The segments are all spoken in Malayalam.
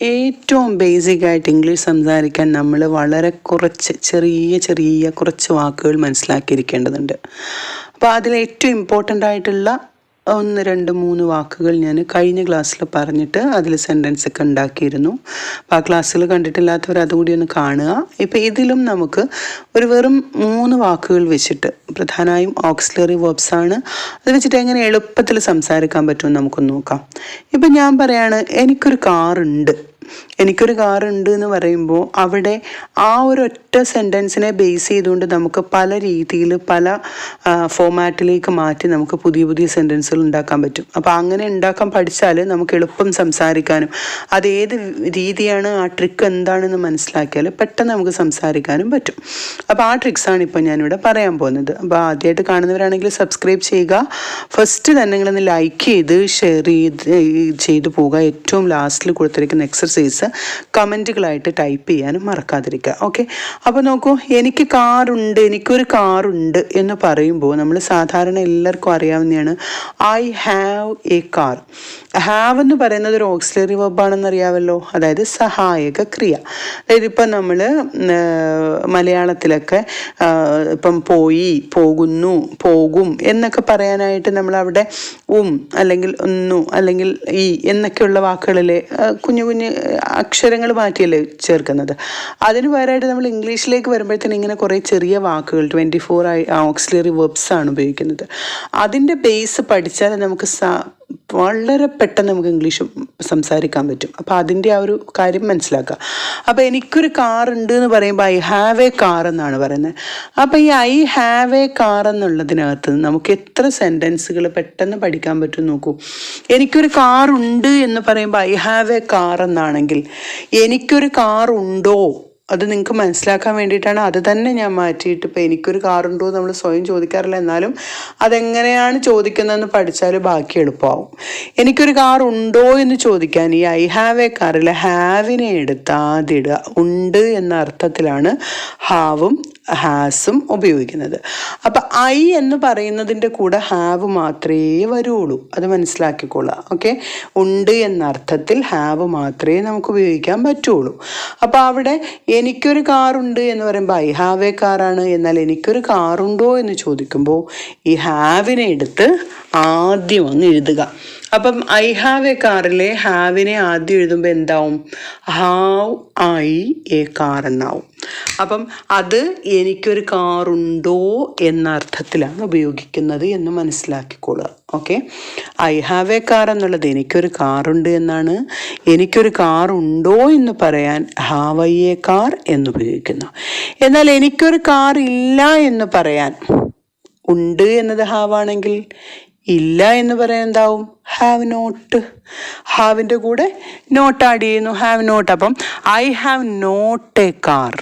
ഏറ്റവും ബേസിക് ആയിട്ട് ഇംഗ്ലീഷ് സംസാരിക്കാൻ നമ്മൾ വളരെ കുറച്ച് ചെറിയ ചെറിയ കുറച്ച് വാക്കുകൾ മനസ്സിലാക്കിയിരിക്കേണ്ടതുണ്ട്. അപ്പോൾ അതിൽ ഏറ്റവും ഇമ്പോർട്ടന്റ് ആയിട്ടുള്ള ഒന്ന് രണ്ട് മൂന്ന് വാക്കുകൾ ഞാൻ കഴിഞ്ഞ ക്ലാസ്സിൽ പറഞ്ഞിട്ട് അതിൽ സെന്റൻസ് ഒക്കെ ഉണ്ടാക്കിയിരുന്നു. അപ്പോൾ ആ ക്ലാസ്സിൽ കണ്ടിട്ടില്ലാത്തവർ അതുകൂടി ഒന്ന് കാണുക. ഇപ്പോൾ ഇതിലും നമുക്ക് ഒരു വെറും മൂന്ന് വാക്കുകൾ വെച്ചിട്ട് പ്രധാനമായും ഓക്സിലറി വേർബ്സ് ആണ്. അത് വെച്ചിട്ട് എങ്ങനെ എളുപ്പത്തിൽ സംസാരിക്കാൻ പറ്റുമെന്ന് നമുക്ക് നോക്കാം. ഇപ്പം ഞാൻ പറയാണ് എനിക്കൊരു കാറുണ്ട് എനിക്കൊരു കാർ ഉണ്ട് എന്ന് പറയുമ്പോൾ അവിടെ ആ ഒരു ഒറ്റ സെന്റൻസിനെ ബേസ് ചെയ്തുകൊണ്ട് നമുക്ക് പല രീതിയിൽ പല ഫോമാറ്റിലേക്ക് മാറ്റി നമുക്ക് പുതിയ പുതിയ സെന്റൻസുകൾ ഉണ്ടാക്കാൻ പറ്റും. അപ്പോൾ അങ്ങനെ ഉണ്ടാക്കാൻ പഠിച്ചാൽ നമുക്ക് എളുപ്പം സംസാരിക്കാനും അത് ഏത് രീതിയാണ് ആ ട്രിക്ക് എന്താണെന്ന് മനസ്സിലാക്കിയാൽ പെട്ടെന്ന് നമുക്ക് സംസാരിക്കാനും പറ്റും. അപ്പോൾ ആ ട്രിക്സാണ് ഇപ്പോൾ ഞാനിവിടെ പറയാൻ പോകുന്നത്. അപ്പോൾ ആദ്യമായിട്ട് കാണുന്നവരാണെങ്കിൽ സബ്സ്ക്രൈബ് ചെയ്യുക. ഫസ്റ്റ് തന്നെ നിങ്ങളൊന്ന് ലൈക്ക് ചെയ്ത് ഷെയർ ചെയ്ത് ചെയ്തു പോവുക. ഏറ്റവും ലാസ്റ്റിൽ കൊടുത്തിരിക്കുന്ന എക്സർസൈസ് കമന്റുകളായിട്ട് ടൈപ്പ് ചെയ്യാനും മറക്കാതിരിക്കുക. ഓക്കെ അപ്പോൾ നോക്കൂ എനിക്ക് കാറുണ്ട് എനിക്കൊരു കാറുണ്ട് എന്ന് പറയുമ്പോൾ നമ്മൾ സാധാരണ എല്ലാവർക്കും അറിയാവുന്നതാണ് I have a car have എന്ന് പറയുന്നത് ഒരു ഓക്സിലറി വെബാണെന്ന് അറിയാമല്ലോ. അതായത് സഹായക ക്രിയ. അതായത് ഇപ്പം നമ്മൾ മലയാളത്തിലൊക്കെ ഇപ്പം പോയി പോകുന്നു പോകും എന്നൊക്കെ പറയാനായിട്ട് നമ്മൾ അവിടെ ഉം അല്ലെങ്കിൽ ഒന്നു അല്ലെങ്കിൽ ഈ എന്നൊക്കെയുള്ള വാക്കുകളിലെ കുഞ്ഞു കുഞ്ഞു അക്ഷരങ്ങൾ മാറ്റിയല്ലേ ചേർക്കുന്നത്? അതിന് പകരമായിട്ട് നമ്മൾ ഇംഗ്ലീഷിലേക്ക് വരുമ്പോഴത്തേനും ഇങ്ങനെ കുറേ ചെറിയ വാക്കുകൾ ട്വന്റി ഫോർ ഓക്സിലറി വെബ്സ് ആണ് ഉപയോഗിക്കുന്നത്. അതിന്റെ ബേസ് പഠിച്ചാൽ നമുക്ക് സ വളരെ പെട്ടെന്ന് നമുക്ക് ഇംഗ്ലീഷ് സംസാരിക്കാൻ പറ്റും. അപ്പോൾ അതിന്റെ ആ ഒരു കാര്യം മനസ്സിലാക്കുക. അപ്പോൾ എനിക്കൊരു കാർ ഉണ്ട് എന്ന് പറയുമ്പോൾ ഐ ഹാവ് എ കാർ എന്നാണ് പറയുന്നത്. അപ്പോൾ ഈ ഐ ഹാവ് എ കാർ എന്നുള്ളതിനകത്ത് നമുക്ക് എത്ര സെന്റൻസുകൾ പെട്ടെന്ന് പഠിക്കാൻ പറ്റും നോക്കൂ. എനിക്കൊരു കാർ ഉണ്ട് എന്ന് പറയുമ്പോൾ ഐ ഹാവ് എ കാർ എന്നാണെങ്കിൽ എനിക്കൊരു കാർ ഉണ്ടോ? അത് നിങ്ങൾക്ക് മനസ്സിലാക്കാൻ വേണ്ടിയിട്ടാണ് അത് തന്നെ ഞാൻ മാറ്റിയിട്ട് ഇപ്പോൾ എനിക്കൊരു കാറുണ്ടോ നമ്മൾ സ്വയം ചോദിക്കാറില്ല. എന്നാലും അതെങ്ങനെയാണ് ചോദിക്കുന്നതെന്ന് പഠിച്ചാൽ ബാക്കി എളുപ്പമാവും. എനിക്കൊരു കാർ ഉണ്ടോ എന്ന് ചോദിക്കാൻ ഈ ഐ ഹാവ് എ കാറിൽ ഹാവിനെ എടുത്ത് ഉണ്ട് എന്ന അർത്ഥത്തിലാണ് ഹാവും ഹാസും ഉപയോഗിക്കുന്നത്. അപ്പം ഐ എന്ന് പറയുന്നതിന്റെ കൂടെ ഹാവ് മാത്രമേ വരുള്ളൂ. അത് മനസ്സിലാക്കിക്കൊള്ളുക ഓക്കെ? ഉണ്ട് എന്ന അർത്ഥത്തിൽ ഹാവ് മാത്രമേ നമുക്ക് ഉപയോഗിക്കാൻ പറ്റുള്ളൂ. അപ്പോൾ അവിടെ എനിക്കൊരു കാറുണ്ട് എന്ന് പറയുമ്പോൾ ഐ ഹാവ് എ കാറാണ് എന്നാൽ എനിക്കൊരു കാറുണ്ടോ എന്ന് ചോദിക്കുമ്പോൾ ഈ ഹാവിനെ എടുത്ത് ആദ്യം ഒന്ന് എഴുതുക. അപ്പം ഐ ഹാവ് എ കാറിലെ ഹാവിനെ ആദ്യം എഴുതുമ്പോൾ എന്താവും? ഹാവ് ഐ എ കാർ എന്നാവും. അപ്പം അത് എനിക്കൊരു കാറുണ്ടോ എന്ന അർത്ഥത്തിലാണ് ഉപയോഗിക്കുന്നത് എന്ന് മനസ്സിലാക്കിക്കൊള്ളുക okay I have a car എന്നുള്ളത് എനിക്കൊരു കാറുണ്ട് എന്നാണ്. എനിക്കൊരു കാറുണ്ടോ എന്ന് പറയാൻ ഹാവ് ഐ എ കാർ എന്ന് ഉപയോഗിക്കുന്നു എന്നാൽ എനിക്കൊരു കാർ ഇല്ല എന്ന് പറയാൻ ഉണ്ട് എന്നത് ഹാവ് ആണെങ്കിൽ ഇല്ല എന്ന് പറയാൻ എന്താവും? ഹാവ് നോട്ട് ഹാവിന്റെ കൂടെ നോട്ട് ആഡ് ചെയ്യുന്നു. ഹാവ് നോട്ട് അപ്പം I have not a car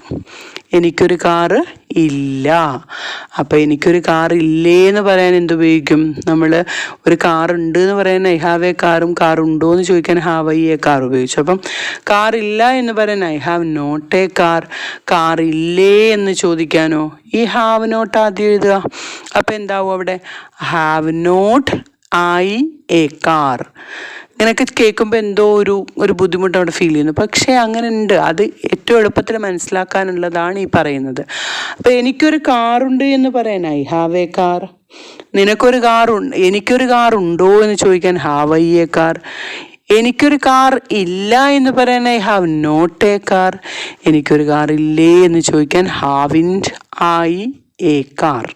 എനിക്കൊരു കാറ് ഇല്ല. അപ്പോൾ എനിക്കൊരു കാർ ഇല്ലേ എന്ന് പറയാൻ എന്തുപയോഗിക്കും നമ്മൾ ഒരു കാർ ഉണ്ട് എന്ന് പറയാൻ ഐ ഹാവ് എ കാറും കാർ ഉണ്ടോ എന്ന് ചോദിക്കാൻ ഹാവ് ഐ എ കാർ ഉപയോഗിച്ചു. അപ്പം കാർ ഇല്ല എന്ന് പറയാൻ I have not a car. Car ഇല്ലേ എന്ന് ചോദിക്കാനോ? ഈ ഹാവ് നോട്ട് ആദ്യം എഴുതുക. അപ്പോൾ എന്താവും അവിടെ? Have not I a car. ഇങ്ങനെയൊക്കെ കേൾക്കുമ്പോൾ എന്തോ ഒരു ഒരു ബുദ്ധിമുട്ട് അവിടെ ഫീൽ ചെയ്യുന്നു. പക്ഷേ അങ്ങനെ ഉണ്ട് അത് ഏറ്റവും എളുപ്പത്തിൽ മനസ്സിലാക്കാനുള്ളതാണ് ഈ പറയുന്നത്. അപ്പോൾ എനിക്കൊരു കാറുണ്ട് എന്ന് പറയാൻ ഐ ഹാവ് എ കാർ. നിനക്കൊരു കാറുണ്ട് എനിക്കൊരു കാർ ഉണ്ടോ എന്ന് ചോദിക്കാൻ ഹാവ് ഐ എ കാർ? എനിക്കൊരു കാർ ഇല്ല എന്ന് പറയാൻ I have not a car. എനിക്കൊരു കാർ ഇല്ലേ എന്ന് ചോദിക്കാൻ haven't I a car.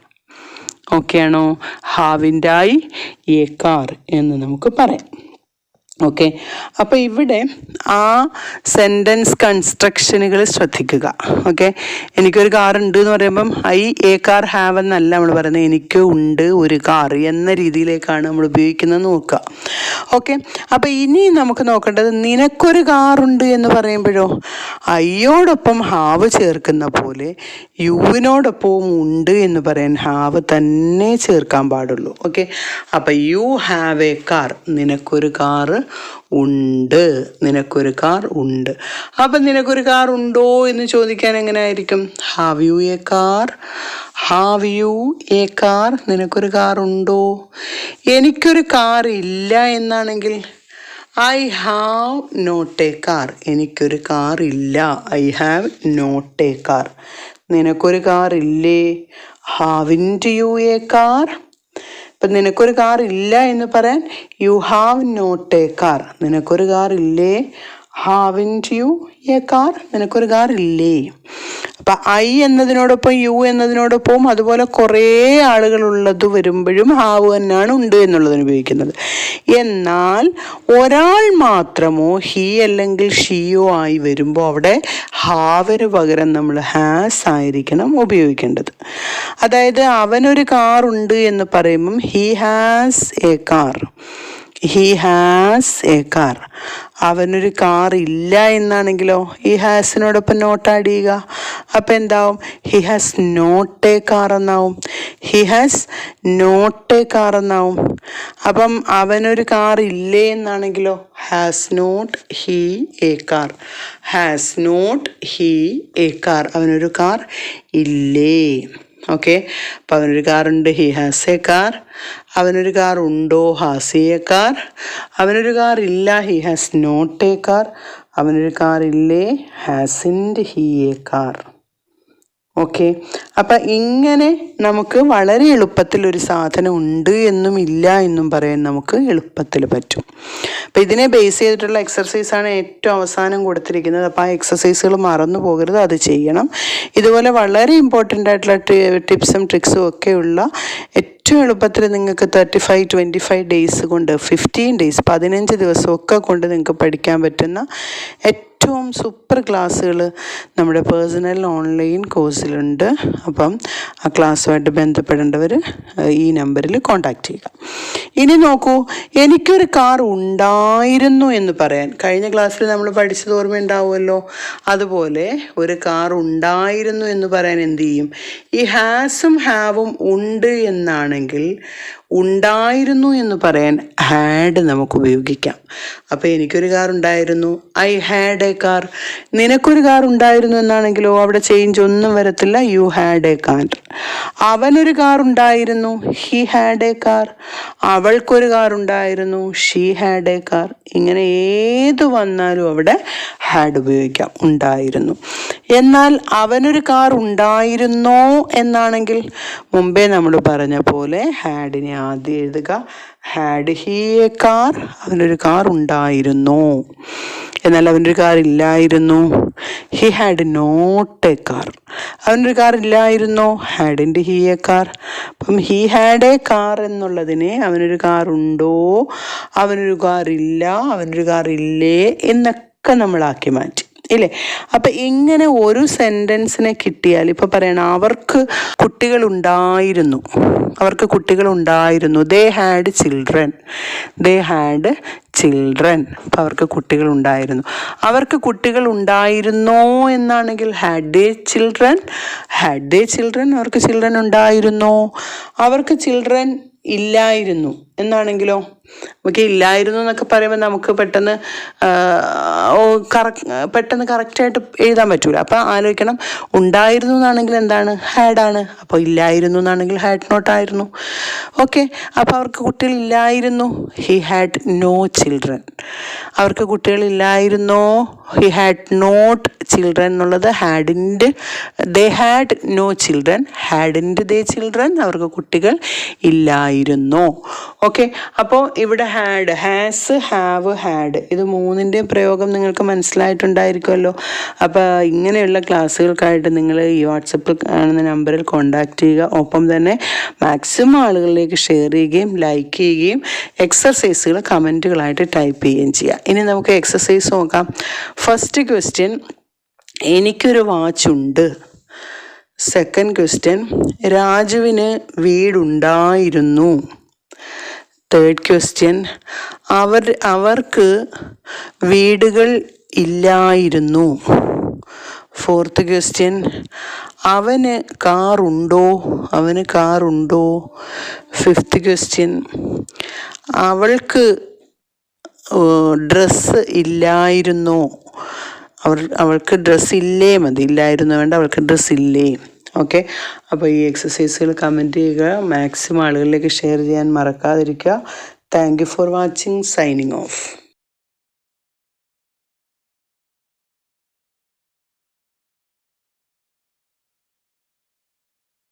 Okay ആണോ ഹാവിന്റെ ഐ എ കാർ എന്ന് നമുക്ക് പറയാം. ഓക്കെ അപ്പോൾ ഇവിടെ ആ സെന്റൻസ് കൺസ്ട്രക്ഷനുകൾ ശ്രദ്ധിക്കുക. ഓക്കെ എനിക്കൊരു കാർ ഉണ്ട് എന്ന് പറയുമ്പം ഐ എ കാർ ഹാവ് എന്നല്ല നമ്മൾ പറയുന്നത്. എനിക്ക് ഉണ്ട് ഒരു കാർ എന്ന രീതിയിലേക്കാണ് നമ്മൾ ഉപയോഗിക്കുന്നത് നോക്കുക. ഓക്കെ അപ്പോൾ ഇനി നമുക്ക് നോക്കേണ്ടത് നിനക്കൊരു കാറുണ്ട് എന്ന് പറയുമ്പോഴോ ഐയോടൊപ്പം ഹാവ് ചേർക്കുന്ന പോലെ യുവിനോടൊപ്പവും ഉണ്ട് എന്ന് പറയാൻ ഹാവ് തന്നെ ചേർക്കാൻ പാടുള്ളൂ. ഓക്കെ അപ്പോൾ യു ഹാവ് എ കാർ നിനക്കൊരു കാറ് ഉണ്ട്. നിനക്കൊരു കാർ ഉണ്ട്. അപ്പം നിനക്കൊരു കാർ ഉണ്ടോ എന്ന് ചോദിക്കാൻ എങ്ങനെ ആയിരിക്കും have you a car have you a car നിനക്കൊരു കാർ ഉണ്ടോ? എനിക്കൊരു കാർ ഇല്ല എന്നാണെങ്കിൽ I have not a car എനിക്കൊരു കാർ ഇല്ല. I have not a car നിനക്കൊരു കാർ ഇല്ലേ? Haven't you a car ഇപ്പം നിനക്കൊരു കാർ ഇല്ല എന്ന് പറയാൻ you have not a car നിനക്കൊരു കാർ ഇല്ലേ ഹാവിന്റ് യു? എ കാർ നിനക്കൊരു കാർ ഇല്ലേ? അപ്പം ഐ എന്നതിനോടൊപ്പം യു എന്നതിനോടൊപ്പം അതുപോലെ കുറേ ആളുകളുള്ളത് വരുമ്പോഴും ഹാവ് തന്നെയാണ് ഉണ്ട് എന്നുള്ളതിന് ഉപയോഗിക്കുന്നത് എന്നാൽ ഒരാൾ മാത്രമോ ഹി അല്ലെങ്കിൽ ഷിയോ ആയി വരുമ്പോൾ അവിടെ ഹാവിന് പകരം നമ്മൾ ഹാസ് ആയിരിക്കണം ഉപയോഗിക്കേണ്ടത്. അതായത് അവനൊരു കാർ ഉണ്ട് എന്ന് പറയുമ്പം he has a car he has a car അവനൊരു കാർ ഇല്ല എന്നാണെങ്കിലോ? ഈ ഹാസിനോടൊപ്പം നോട്ട് ആഡ് ചെയ്യുക. അപ്പം എന്താവും? He has not a car എന്നാവും. He has not a car എന്നാവും. അപ്പം അവനൊരു കാർ ഇല്ലേ എന്നാണെങ്കിലോ? Has not he a car has not he a car അവനൊരു കാർ ഇല്ലേ? ഓക്കെ അപ്പോൾ അവനൊരു കാറുണ്ട് ഹി ഹാസ് എ കാർ അവനൊരു കാർ ഉണ്ടോ? ഹാസ് എ കാർ അവനൊരു കാർ ഇല്ല. He has not a car അവനൊരു കാർ ഇല്ലേ? Hasn't he a car okay അപ്പം ഇങ്ങനെ നമുക്ക് വളരെ എളുപ്പത്തിൽ ഒരു സാധനം ഉണ്ട് എന്നും ഇല്ല എന്നും പറയാൻ നമുക്ക് എളുപ്പത്തിൽ പറ്റും. അപ്പം ഇതിനെ ബേസ് ചെയ്തിട്ടുള്ള എക്സർസൈസാണ് ഏറ്റവും അവസാനം കൊടുത്തിരിക്കുന്നത്. അപ്പോൾ ആ എക്സസൈസുകൾ മറന്നു പോകരുത് അത് ചെയ്യണം. ഇതുപോലെ വളരെ ഇമ്പോർട്ടന്റ് ആയിട്ടുള്ള ടിപ്സും ട്രിക്സും ഉള്ള ഏറ്റവും എളുപ്പത്തിൽ നിങ്ങൾക്ക് thirty five twenty five days കൊണ്ട് ഫിഫ്റ്റീൻ ഡേയ്സ് പതിനഞ്ച് ദിവസമൊക്കെ കൊണ്ട് നിങ്ങൾക്ക് പഠിക്കാൻ പറ്റുന്ന ഏറ്റവും സൂപ്പർ ക്ലാസ്സുകൾ നമ്മുടെ പേഴ്സണൽ ഓൺലൈൻ കോഴ്സിലുണ്ട് അപ്പം ആ ക്ലാസ്സുമായിട്ട് ബന്ധപ്പെടേണ്ടവർ ഈ നമ്പറിൽ കോൺടാക്റ്റ് ചെയ്യുക. ഇനി നോക്കൂ എനിക്കൊരു കാർ ഉണ്ടായിരുന്നു എന്ന് പറയാൻ. കഴിഞ്ഞ ക്ലാസ്സിൽ നമ്മൾ പഠിച്ചത് ഓർമ്മയുണ്ടാവുമല്ലോ അതുപോലെ ഒരു കാർ ഉണ്ടായിരുന്നു എന്ന് പറയാൻ എന്ത് ചെയ്യും? ഈ ഹാസും ഹാവും ഉണ്ട് എന്നാണെങ്കിൽ ഉണ്ടായിരുന്നു എന്ന് പറയാൻ ഹാഡ് നമുക്ക് ഉപയോഗിക്കാം. അപ്പോൾ എനിക്കൊരു കാർ ഉണ്ടായിരുന്നു. I had a car. നിനക്കൊരു കാർ ഉണ്ടായിരുന്നു എന്നാണെങ്കിലോ അവിടെ ചേഞ്ച് ഒന്നും വരത്തില്ല. You had a car. അവനൊരു കാർ ഉണ്ടായിരുന്നു. He had a car. അവൾക്കൊരു കാർ ഉണ്ടായിരുന്നു. She had a car. ഇങ്ങനെ ഏത് വന്നാലും അവിടെ ഹാഡ് ഉപയോഗിക്കാം. ഉണ്ടായിരുന്നു. എന്നാൽ അവനൊരു കാർ ഉണ്ടായിരുന്നോ എന്നാണെങ്കിൽ മുമ്പേ നമ്മൾ പറഞ്ഞ പോലെ ഹാഡിനെ ആദ്യം എഴുതുക. ഹാഡ് ഹി എ കാർ അവനൊരു കാർ ഉണ്ടായിരുന്നു. എന്നാൽ അവനൊരു കാർ ഇല്ലായിരുന്നു. He had not a car അവനൊരു കാർ ഇല്ലായിരുന്നു. ഹാഡിന്റെ ഹി എ കാർ അപ്പം ഹി ഹാഡ് എ കാർ എന്നുള്ളതിനെ അവനൊരു കാർ ഉണ്ടോ? അവനൊരു കാർ ഇല്ല. അവനൊരു കാർ ഇല്ലേ? എന്നൊക്കെ നമ്മളാക്കി മാറ്റി. ഇല്ലേ? അപ്പൊ ഇങ്ങനെ ഒരു സെന്റൻസിനെ കിട്ടിയാൽ ഇപ്പൊ പറയണം അവർക്ക് കുട്ടികൾ ഉണ്ടായിരുന്നു അവർക്ക് കുട്ടികൾ ഉണ്ടായിരുന്നു they had children they had children അപ്പം അവർക്ക് കുട്ടികൾ ഉണ്ടായിരുന്നു അവർക്ക് കുട്ടികൾ ഉണ്ടായിരുന്നോ എന്നാണെങ്കിൽ had they children had they children അവർക്ക് ചിൽഡ്രൻ ഉണ്ടായിരുന്നോ? അവർക്ക് ചിൽഡ്രൻ ഇല്ലായിരുന്നു. എന്നാണെങ്കിലോ നമുക്ക് ഇല്ലായിരുന്നു എന്നൊക്കെ പറയുമ്പോൾ നമുക്ക് പെട്ടെന്ന് കറക്റ്റ് പെട്ടെന്ന് കറക്റ്റായിട്ട് എഴുതാൻ പറ്റൂല. അപ്പോൾ ആലോചിക്കണം ഉണ്ടായിരുന്നു എന്നാണെങ്കിൽ എന്താണ്? ഹാഡാണ് അപ്പോൾ ഇല്ലായിരുന്നു എന്നാണെങ്കിൽ ഹാഡ് നോട്ട് ആയിരുന്നു. ഓക്കെ അപ്പോൾ അവർക്ക് കുട്ടികളില്ലായിരുന്നു ഹി ഹാഡ് നോ ചിൽഡ്രൻ അവർക്ക് കുട്ടികളില്ലായിരുന്നോ ഹി ഹാഡ് നോട്ട് ചിൽഡ്രൻ എന്നുള്ളത് ഹാഡിന്റെ ദേ ഹാഡ് നോ ചിൽഡ്രൻ ഹാഡിന്റെ ദേ ചിൽഡ്രൻ അവർക്ക് കുട്ടികൾ ഇല്ലായിരുന്നു? ഓക്കെ അപ്പോൾ ഇവിടെ ഹാഡ് ഹാസ് ഹാവ് ഹാഡ് ഇത് മൂന്നിന്റെയും പ്രയോഗം നിങ്ങൾക്ക് മനസ്സിലായിട്ടുണ്ടായിരിക്കുമല്ലോ. അപ്പോൾ ഇങ്ങനെയുള്ള ക്ലാസ്സുകൾക്കായിട്ട് നിങ്ങൾ ഈ വാട്സപ്പിൽ കാണുന്ന നമ്പറിൽ കോൺടാക്റ്റ് ചെയ്യുക. ഒപ്പം തന്നെ മാക്സിമം ആളുകളിലേക്ക് ഷെയർ ചെയ്യുകയും ലൈക്ക് ചെയ്യുകയും എക്സർസൈസുകൾ കമന്റുകളായിട്ട് ടൈപ്പ് ചെയ്യുകയും ചെയ്യുക. ഇനി നമുക്ക് എക്സസൈസ് നോക്കാം. ഫസ്റ്റ് ക്വസ്റ്റ്യൻ എനിക്കൊരു വാച്ചുണ്ട് സെക്കൻഡ് ക്വസ്റ്റ്യൻ രാജുവിന് വീടുണ്ടായിരുന്നു. തേർഡ് ക്വസ്റ്റ്യൻ അവർ അവർക്ക് വീടുകൾ ഇല്ലായിരുന്നു. ഫോർത്ത് ക്വസ്റ്റ്യൻ അവന് കാറുണ്ടോ അവന് കാറുണ്ടോ ഫിഫ്ത്ത് ക്വസ്റ്റ്യൻ അവൾക്ക് ഡ്രസ്സ് ഇല്ലായിരുന്നോ. അവർ അവൾക്ക് ഡ്രസ്സ് ഇല്ലേ? മതി ഇല്ലായിരുന്നു. വേണ്ട അവൾക്ക് ഡ്രസ്സ് ഇല്ലേ? ഓക്കെ അപ്പോൾ ഈ എക്സസൈസുകൾ കമന്റ് ചെയ്യുക. മാക്സിമം ആളുകളിലേക്ക് ഷെയർ ചെയ്യാൻ മറക്കാതിരിക്കുക. Thank you for watching signing off